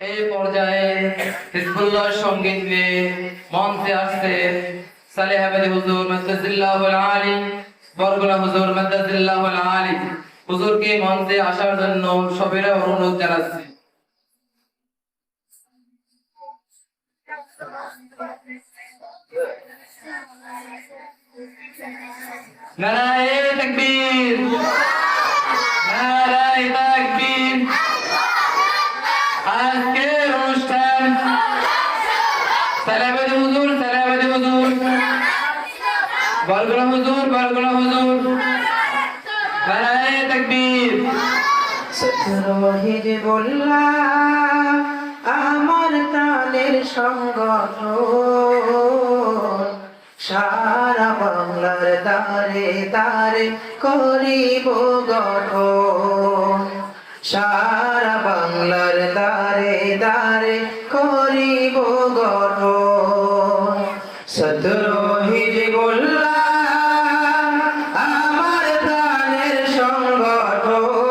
এই পর্যায়ে হিজবুল্লাহ সংগীত নিয়ে মঞ্চে আসছে সালেহ হুজুর আলী, বরগুনা হুজুর আলী। হুজুরকে মঞ্চে আসার জন্য সবেরা অনুরোধ জানাচ্ছি। নারায়ে তাকবীর নারায়ে তাকবীর আজকের অনুষ্ঠান সালামাদি হুজুর সালামাদি হুজুর। বরগুনা হুজুর বরগুনা হুজুর। নারায়ে তাকবীর। রোহিত বললাম, আমার তালের সংগঠন সারা বাংলার দারে দারে করিব গঠন। সারা বাংলার দারে দারে করিব সতরোহিত বললাম আমার প্রাণের সংগঠন।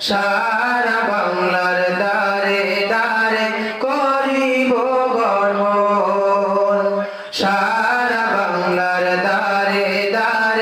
সারা বাংলার দারে দারে করিব গঠন। সারা বাংলার দারে দারে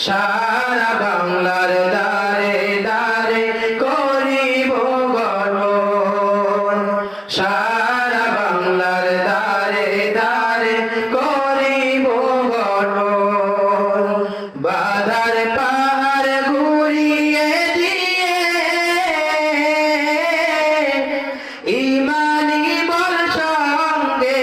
সারা বাংলার দারে দারে করিব গঠন সারা বাংলার দারে দারে করিব গঠন বাধার পাহাড় ঘুরিয়ে দিয়ে ইমানি বল সঙ্গে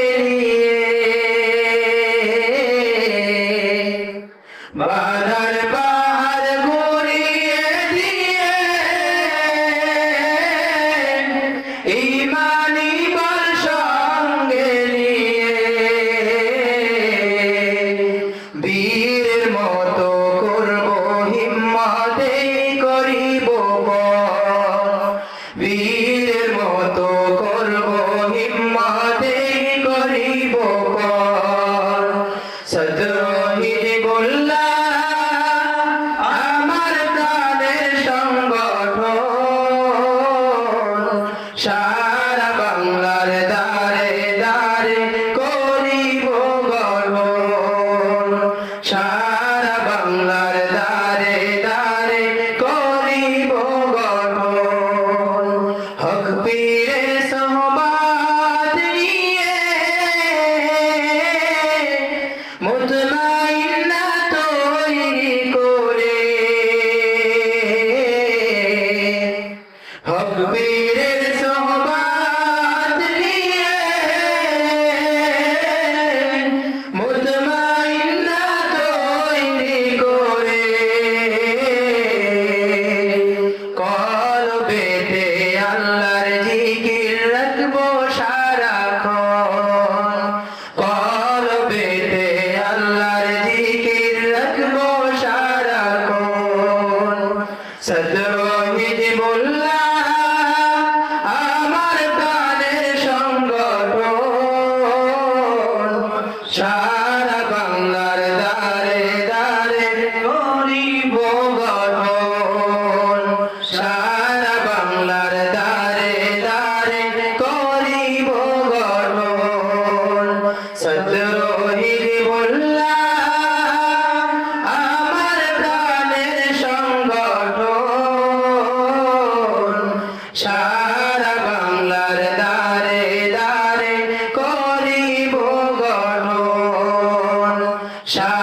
বাংলার দারে দারে করিব গঠন সারা বাংলার দারে দারে করিব গঠন হক পীরের সহবাদ নিয়ে মুতমাইন্না সারা দারে করিব গঠন